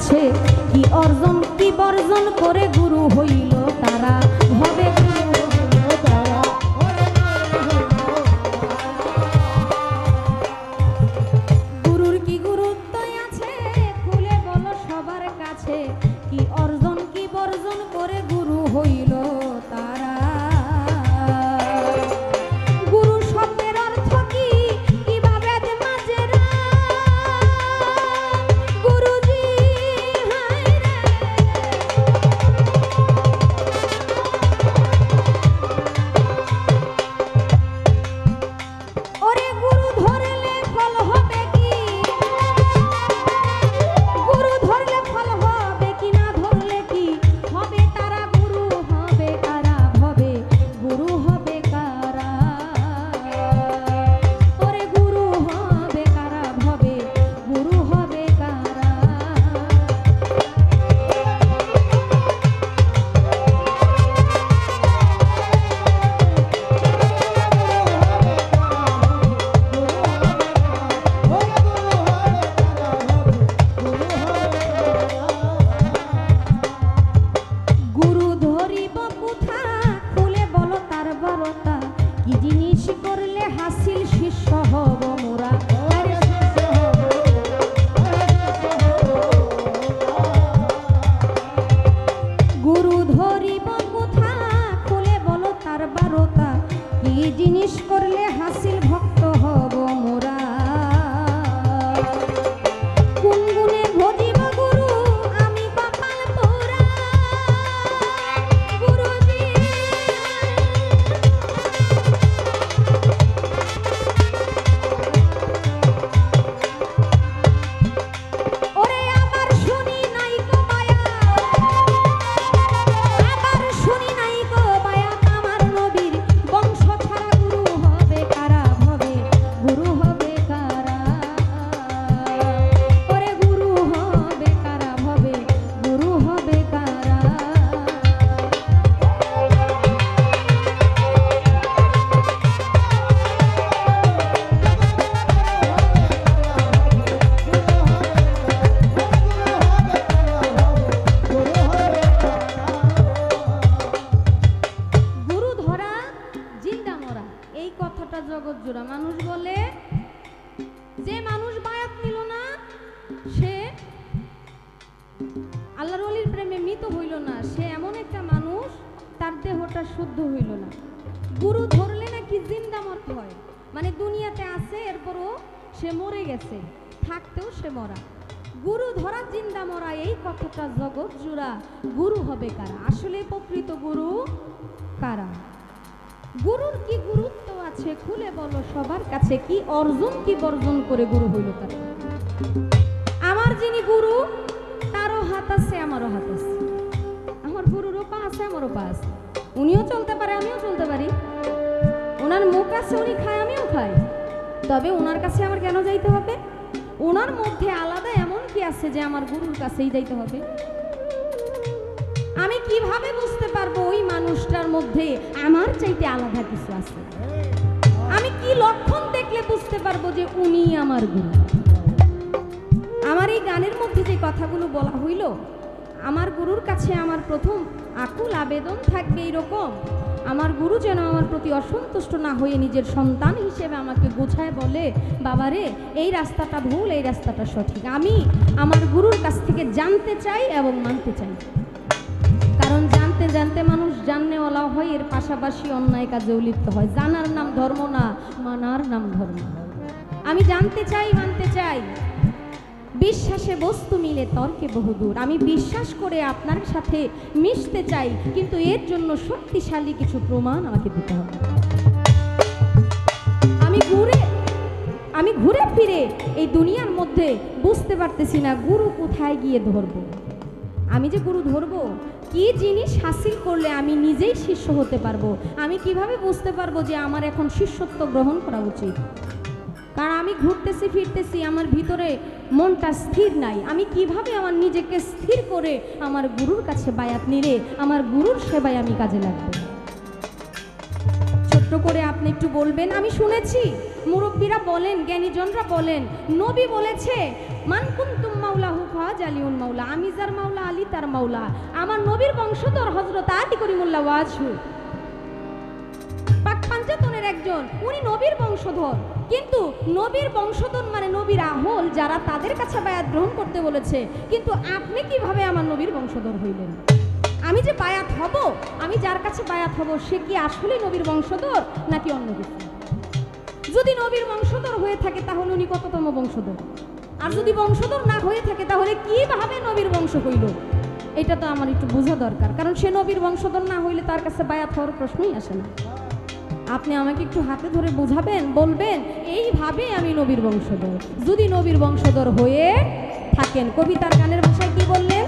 আছে কি অর্জন কি বর্জন করে গুরু হইল তারা? ভবে জগৎ মানুষ বলে, যে মানুষ বায়াত নিল না, সে আল্লাহর অলির প্রেমে মৃত হইল না, সে এমন একটা মানুষ, তার দেহটা শুদ্ধ হইল না। গুরু ধরলে নাকি জিন্দা মত হয়। মানে দুনিয়াতে আছে, এরপরও সে মরে গেছে, থাকতেও সে মরা। গুরু ধরা জিন্দা মরা, এই কথাটা জগৎ জুড়া। গুরু হবে কারা? আসলে প্রকৃত গুরু কারা? গুরুর কি গুরুত্ব? আছে খুলে বলো, সবার কাছে কি অর্জন কি বর্জন করে গুরু হইল তার? আমার যিনি গুরু, তারও হাত আছে, আমারও হাত আছে। আমার গুরুরও পা আছে, আমারও পা আছে। উনিও চলতে পারে, আমিও চলতে পারি। ওনার মুখ আছে, উনি খায়, আমিও খাই। তবে ওনার কাছে আমার কেন যাইতে হবে? ওনার মধ্যে আলাদা এমন কি আছে যে আমার গুরুর কাছেই যাইতে হবে? আমি কীভাবে বুঝতে পারব ওই মানুষটার মধ্যে আমার চাইতে আলাদা কিছু আছে? পারব যে উনি আমার গুরু। আমার এই গানের মধ্যে যে কথাগুলো বলা হইল, আমার গুরুর কাছে আমার প্রথম আকুল আবেদন থাকবে এরকম আমার গুরু যেন আমার প্রতি অসন্তুষ্ট না হয়ে নিজের সন্তান হিসেবে আমাকে বোঝায় বলে, বাবারে, এই রাস্তাটা ভুল, এই রাস্তাটা সঠিক। আমি আমার গুরুর কাছ থেকে জানতে চাই এবং মানতে চাই। কারণ জানতে জানতে মানুষ জাননেওয়ালা হয়, এর পাশাপাশি অন্যায় কাজেও লিপ্ত হয়। জানার নাম ধর্ম না, মানার নাম ধর্ম। আমি জানতে চাই, মানতে চাই। বিশ্বাসে বস্তু মিলে তর্কে বহুদূর। আমি বিশ্বাস করে আপনার সাথে মিশতে চাই, কিন্তু এর জন্য শক্তিশালী কিছু প্রমাণ আমাকে দিতে হবে। আমি ঘুরে আমি ঘুরে ফিরে এই দুনিয়ার মধ্যে বুঝতে পারতেছি না, গুরু কোথায় গিয়ে ধরবো? আমি যে গুরু ধরবো? কি জিনিস হাসিল করলে আমি নিজেই শিষ্য হতে পারব? আমি কীভাবে বুঝতে পারব যে আমার এখন শিষ্যত্ব গ্রহণ করা উচিত? কারণ আমি ঘুরতেছি, ফিরতেছি, আমার ভিতরে মনটা স্থির নাই। আমি কীভাবে আমার নিজেকে স্থির করে আমার গুরুর কাছে বায়াত নিলে, আমার গুরুর সেবায় আমি কাজে লাগবো? ছোট্ট করে আপনি একটু বলবেন, আমি শুনেছি, মুরব্বীরা বলেন, জ্ঞানীজনরা বলেন, নবী বলেছে, মান কুন্তুম মাওলাহু খাজ আলিউন মাওলা আমি যার মাওলা, আলী তার মাওলা। আমার নবীর বংশধর হজরত আটি করিমুল্লাহ ওয়াজহু। পাঞ্জাতনের একজন, উনি নবীর বংশধর। কিন্তু নবীর বংশধর মানে নবীর আহল যারা তাদের কাছে বায়াত গ্রহণ করতে বলেছে। কিন্তু আপনি কীভাবে আমার নবীর বংশধর হইলেন? আমি যে বায়াত হব, আমি যার কাছে বায়াত হব, সে কি আসলে নবীর বংশধর নাকি অন্য কিছু? যদি নবীর বংশধর হয়ে থাকে, তাহলে উনি কততম বংশধর? আর যদি বংশধর না হয়ে থাকে, তাহলে কীভাবে নবীর বংশ হইল? এটা তো আমার একটু বোঝা দরকার। কারণ সে নবীর বংশধর না হইলে তার কাছে বায়াত হওয়ার প্রশ্নই আসে না। আপনি আমাকে একটু হাতে ধরে বোঝাবেন, বলবেন এইভাবে আমি নবীর বংশধর। যদি নবীর বংশধর হয়ে থাকেন, কবিতার গানের ভাষায় কি বললেন?